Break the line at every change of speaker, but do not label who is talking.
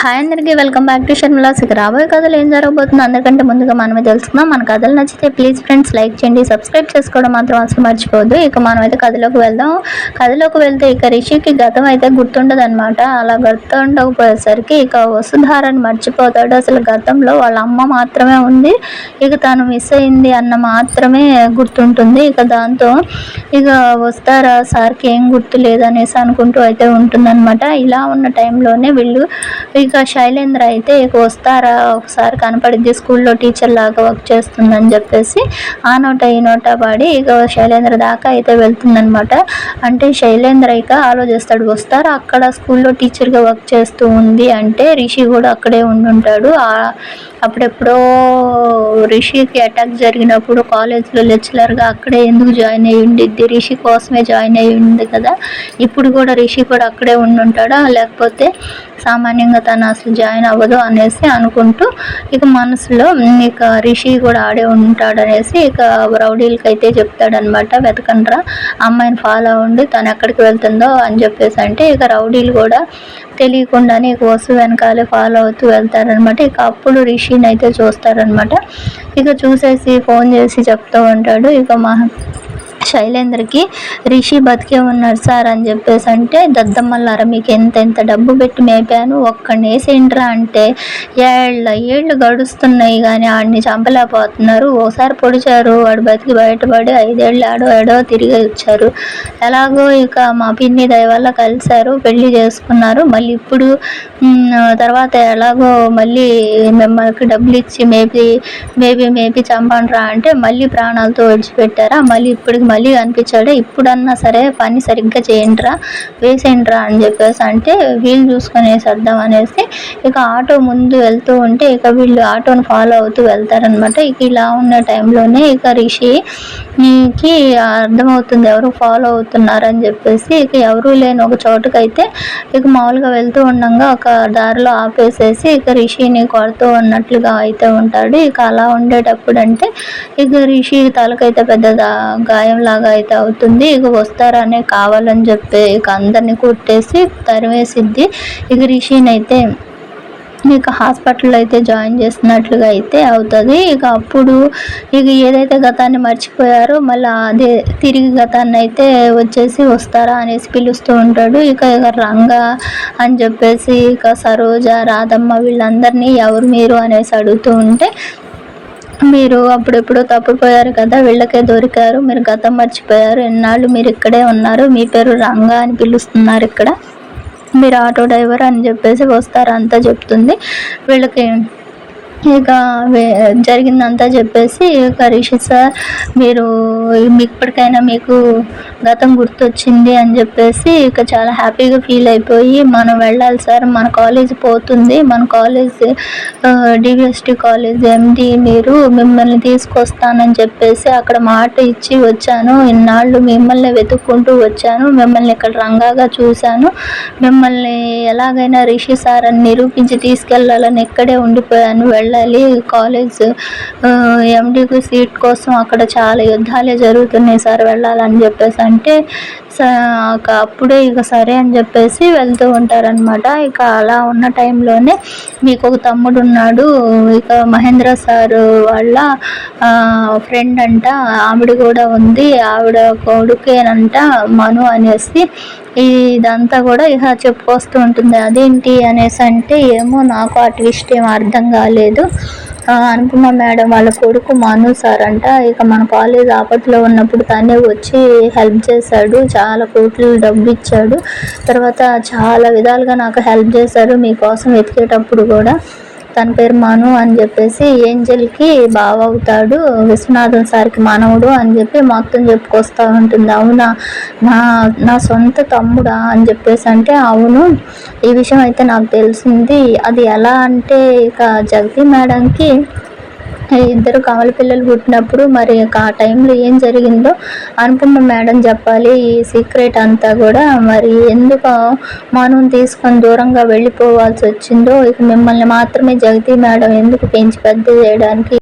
Hi అందరికీ welcome back to షర్మిలాస్. ఇక రాబోయే కథలు ఏం జరగబోతుందో అందరికంటే ముందుగా మనమే తెలుసుకుందాం. మన కథలు నచ్చితే ప్లీజ్ ఫ్రెండ్స్ లైక్ చేయండి సబ్స్క్రైబ్ చేసుకోవడం మాత్రం అసలు మర్చిపోవద్దు. ఇక మనం అయితే కథలోకి వెళ్దాం. కథలోకి వెళ్తే ఇక రిషికి గతం అయితే గుర్తుండదు అనమాట అలా గుర్తుండకపోయేసరికి ఇక వసుధారని మర్చిపోతాడు. అసలు గతంలో వాళ్ళ అమ్మ మాత్రమే ఉంది. ఇక తను మిస్ అయింది అన్న మాత్రమే గుర్తుంటుంది. ఇక దాంతో ఇక వస్తారా సార్కి ఏం గుర్తు లేదనేసి అనుకుంటూ అయితే ఉంటుందన్నమాట. ఇలా ఉన్న టైంలోనే వీళ్ళు ఇక శైలేంద్ర అయితే ఇక వస్తారా? ఒకసారి కనపడిద్ది స్కూల్లో టీచర్ లాగా వర్క్ చేస్తుందని చెప్పేసి ఆ నోట ఈ నోట పాడి ఇక శైలేంద్ర దాకా అయితే వెళ్తుందనమాట అంటే శైలేంద్ర ఇక ఆలోచిస్తాడు వస్తారా? అక్కడ స్కూల్లో టీచర్గా వర్క్ చేస్తూ ఉంది అంటే రిషి కూడా అక్కడే ఉండుంటాడు. అప్పుడెప్పుడో రిషికి అటాక్ జరిగినప్పుడు కాలేజ్లో లెక్చరర్గా అక్కడే ఎందుకు జాయిన్ అయ్యి ఉండిద్ది? రిషి కోసమే జాయిన్ అయ్యి ఉంది కదా. ఇప్పుడు కూడా రిషి కూడా అక్కడే ఉండుంటాడా? లేకపోతే సామాన్యంగా తను అసలు జాయిన్ అవ్వదు అనేసి అనుకుంటూ ఇక మనసులో ఇక రిషి కూడా ఆడే ఉంటాడు అనేసి ఇక రౌడీలకి అయితే చెప్తాడనమాట వెతకండ్రా అమ్మాయిని ఫాలో అవ్వండి తను ఎక్కడికి వెళ్తుందో అని చెప్పేసి అంటే ఇక రౌడీలు కూడా తెలియకుండానే ఇక వసు వెనకాలే ఫాలో అవుతూ వెళ్తారనమాట. ఇక అప్పుడు రిషిని అయితే చూస్తారనమాట. ఇక చూసేసి ఫోన్ చేసి చెప్తూ ఉంటాడు. ఇక మా శైలేంద్రకి రిషి బతికే ఉన్నాడు సార్ అని చెప్పేసి అంటే దద్దమ్మల్లారా మీకు ఎంత ఎంత డబ్బు పెట్టి మేపాను ఒక్కడిని వేసేంట్రా అంటే ఏళ్ళ ఏళ్ళు గడుస్తున్నాయి కానీ ఆడిని చంపలేకపోతున్నారు. ఓసారి పొడిచారు వాడు బతికి బయటపడి ఐదేళ్ళు ఆడో ఏడో తిరిగి వచ్చారు. ఎలాగో ఇక మా పిన్ని దయ వల్ల కలిశారు పెళ్ళి చేసుకున్నారు. మళ్ళీ ఇప్పుడు తర్వాత ఎలాగో మళ్ళీ మిమ్మల్ని డబ్బులు ఇచ్చి మేబీ మేబీ మేబీ చంపండిరా అంటే మళ్ళీ ప్రాణాలతో విడిచిపెట్టారా. మళ్ళీ ఇప్పటికి మళ్ళీ అనిపించాడు. ఇప్పుడన్నా సరే పని సరిగ్గా చేయండిరా వేసేయండిరా అని చెప్పేసి అంటే వీలు చూసుకొని వేసేద్దాం అనేసి ఇక ఆటో ముందు వెళ్తూ ఉంటే ఇక వీళ్ళు ఆటోని ఫాలో అవుతూ వెళ్తారనమాట ఇక ఇలా ఉన్న టైంలోనే ఇక రిషికి అర్థమవుతుంది ఎవరు ఫాలో అవుతున్నారని చెప్పేసి. ఇక ఎవరూ లేని ఒక చోటుకైతే ఇక మామూలుగా వెళ్తూ ఉండగా ఒక దారిలో ఆపేసేసి ఇక రిషిని కొడుతూ ఉన్నట్లుగా అయితే ఉంటాడు. ఇక అలా ఉండేటప్పుడు అంటే ఇక రిషి తలకైతే పెద్ద గాయం లాగా అయితే అవుతుంది. ఇక వస్తారనే కావాలని చెప్పి ఇక అందరిని కొట్టేసి తరివేసిద్ది ఇక రిషిని అయితే ఇక హాస్పిటల్ అయితే జాయిన్ చేసినట్లుగా అయితే అవుతుంది. ఇక అప్పుడు ఇక ఏదైతే గతాన్ని మర్చిపోయారో మళ్ళీ అదే తిరిగి గతాన్ని అయితే వచ్చేసి వస్తారా అనేసి పిలుస్తూ ఉంటాడు. ఇక ఇక రంగ అని చెప్పేసి ఇక సరోజ రాధమ్మ వీళ్ళందరినీ ఎవరు మీరు అనేసి అడుగుతూ ఉంటే మీరు అప్పుడెప్పుడు తప్పిపోయారు కదా వీళ్ళకే దొరికారు మీరు గతం మర్చిపోయారు ఎన్నాళ్ళు మీరు ఇక్కడే ఉన్నారు మీ పేరు రంగా అని పిలుస్తున్నారు ఇక్కడ. మీరు ఆటో డ్రైవర్ అని చెప్పేసి వస్తారంతా చెప్తుంది. వీళ్ళకి ఇక జరిగిందంతా చెప్పేసి ఇక రిషి సార్ మీరు ఇప్పటికైనా మీకు గతం గుర్తొచ్చింది అని చెప్పేసి ఇక చాలా హ్యాపీగా ఫీల్ అయిపోయి మనం వెళ్ళాలి సార్ మన కాలేజ్ పోతుంది మన కాలేజ్ డివిఎస్టి కాలేజ్ ఎండి మీరు మిమ్మల్ని తీసుకొస్తానని చెప్పేసి అక్కడ మాట ఇచ్చి వచ్చాను. ఇన్నాళ్ళు మిమ్మల్ని వెతుక్కుంటూ వచ్చాను మిమ్మల్ని ఇక్కడ రంగాగా చూశాను. మిమ్మల్ని ఎలాగైనా రిషి సార్ అని నిరూపించి తీసుకెళ్ళాలని ఇక్కడే ఉండిపోయాను వెళ్ళాలి. కాలేజ్ ఎండికి సీట్ కోసం అక్కడ చాలా యుద్ధాలే జరుగుతున్నాయి సార్ వెళ్ళాలని చెప్పేసి. అంటే అప్పుడే ఇక సరే అని చెప్పేసి వెళ్తూ ఉంటారనమాట ఇక అలా ఉన్న టైంలోనే మీకు ఒక తమ్ముడు ఉన్నాడు. ఇక మహేంద్ర సార్ వాళ్ళ ఫ్రెండ్ అంట. ఆవిడ కూడా ఉంది. ఆవిడ కొడుకేనంట మను అనేసి. ఇదంతా కూడా ఇహ చెప్పుకొస్తూ ఉంటుంది. అదేంటి అనేసి అంటే ఏమో నాకు ఆ ట్విస్ట్ ఏం అర్థం కాలేదు. అనుపమ మేడం వాళ్ళ కొడుకు మను సార్ అంట ఇక మన కాలేజ్ ఆపత్తిలో ఉన్నప్పుడు తనే వచ్చి హెల్ప్ చేశాడు. చాలా కోట్లు డబ్బు ఇచ్చాడు తర్వాత చాలా విధాలుగా నాకు హెల్ప్ చేశారు. మీకోసం వెతికేటప్పుడు కూడా తన పేరు మను అని చెప్పేసి ఏంజల్కి బావ అవుతాడు విశ్వనాథన్ సార్కి మానవుడు అని చెప్పి మొత్తం చెప్పుకొస్తూ ఉంటుంది. అవునా? నా నా సొంత తమ్ముడా అని చెప్పేసి అంటే అవును. ఈ విషయం అయితే నాకు తెలిసింది. అది ఎలా అంటే ఇక జగతి మేడంకి ఇద్దరు కావాలి పిల్లలు పుట్టినప్పుడు మరి ఆ టైంలో ఏం జరిగిందో అనుపమ మేడం చెప్పాలి ఈ సీక్రెట్ అంతా కూడా. మరి ఎందుకు మనం తీసుకొని దూరంగా వెళ్ళిపోవాల్సి వచ్చిందో ఇక మిమ్మల్ని మాత్రమే జగతి మేడం ఎందుకు పెంచి పెద్ద చేయడానికి